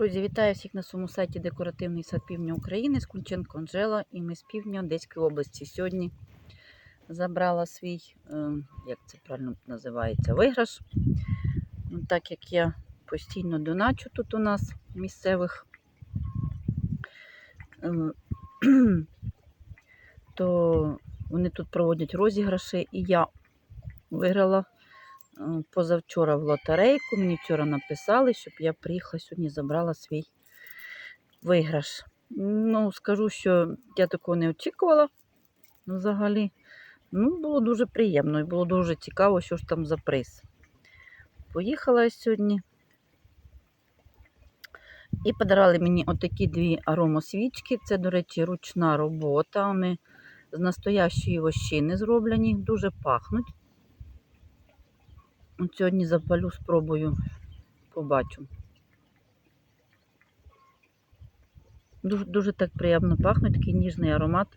Друзі, вітаю всіх на своєму сайті Декоративний сад Півдня України з Кунченко Анжела і ми з півдня Одеської області. Сьогодні забрала свій, е, як це правильно називається, виграш. Ну, Так як я постійно доначу тут у нас місцевих, е, то вони тут проводять розіграші, і я виграла позавчора в лотерейку. Мені вчора написали, щоб я приїхала сьогодні забрала свій виграш. Ну, скажу, що я такого не очікувала взагалі. Ну, було дуже приємно і було дуже цікаво, що ж там за приз. Поїхала я сьогодні. І подарували мені отакі дві аромосвічки. Це, до речі, ручна робота. Вони з настоящої вощини зроблені, дуже пахнуть. От Сьогодні запалю, спробую, побачу. Дуже, дуже так приємно пахне, такий ніжний аромат.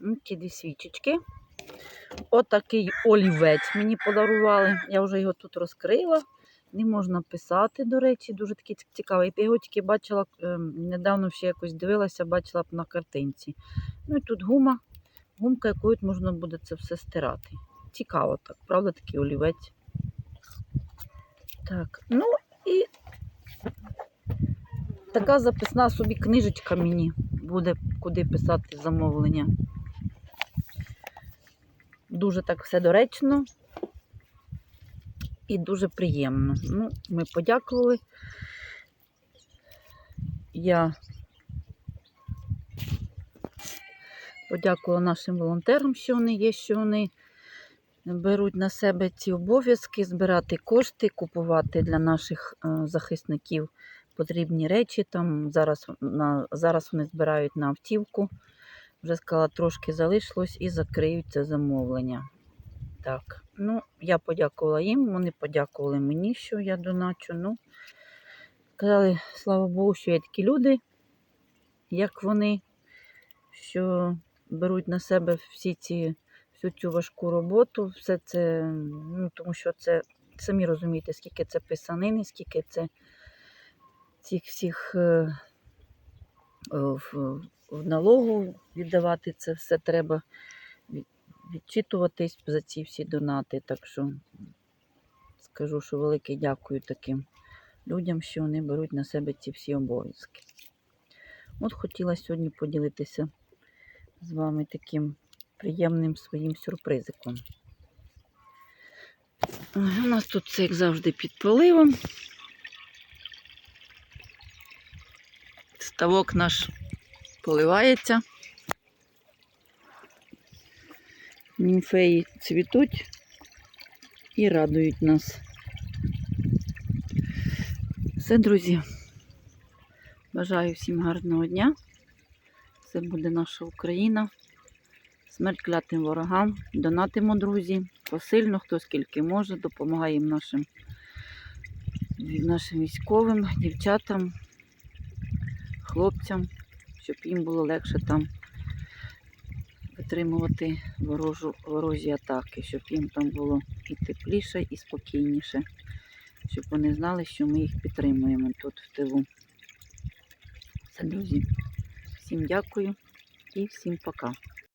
Ну, Ті дві свічечки. Отакий олівець мені подарували. Я вже його тут розкрила. Не можна писати, до речі, дуже такий цікавий. Я його тільки бачила, е, недавно ще якось дивилася, бачила б на картинці. Ну і тут гума, гумка, якою можна буде це все стирати. Цікаво так, правда, такий олівець. Так, ну і така записна собі книжечка мені буде, куди писати замовлення. Дуже так все доречно і дуже приємно. Ну, ми подякували. Я подякувала нашим волонтерам, що вони є, що вони беруть на себе ці обов'язки, збирати кошти, купувати для наших е, захисників потрібні речі. Там зараз, на, зараз вони збирають на автівку. Вже сказала, трошки залишилось і закриють це замовлення. Так, ну, я подякувала їм, вони подякували мені, що я доначу. Ну, сказали, слава Богу, що є такі люди, як вони, що беруть на себе всі ці, всю цю важку роботу, все це, ну, тому що це, самі розумієте, скільки це писанини, скільки це цих всіх е, в, в налогу віддавати це все треба відчитуватись за ці всі донати. Так що скажу, що велике дякую таким людям, що вони беруть на себе ці всі обов'язки. От хотіла сьогодні поділитися з вами таким приємним своїм сюрпризиком. У нас тут все, як завжди, під поливом. Ставок наш поливається. Німфеї цвітуть і радують нас. Все, друзі. Бажаю всім гарного дня. Це буде наша Україна. Смерть клятим ворогам. Донатимо, друзі. Посильно, хто скільки може, допомагаємо нашим, нашим військовим, дівчатам, хлопцям, щоб їм було легше там витримувати ворожу, ворожі атаки, щоб їм там було і тепліше, і спокійніше, щоб вони знали, що ми їх підтримуємо тут в тилу. Все, друзі. Всім дякую і всім пока.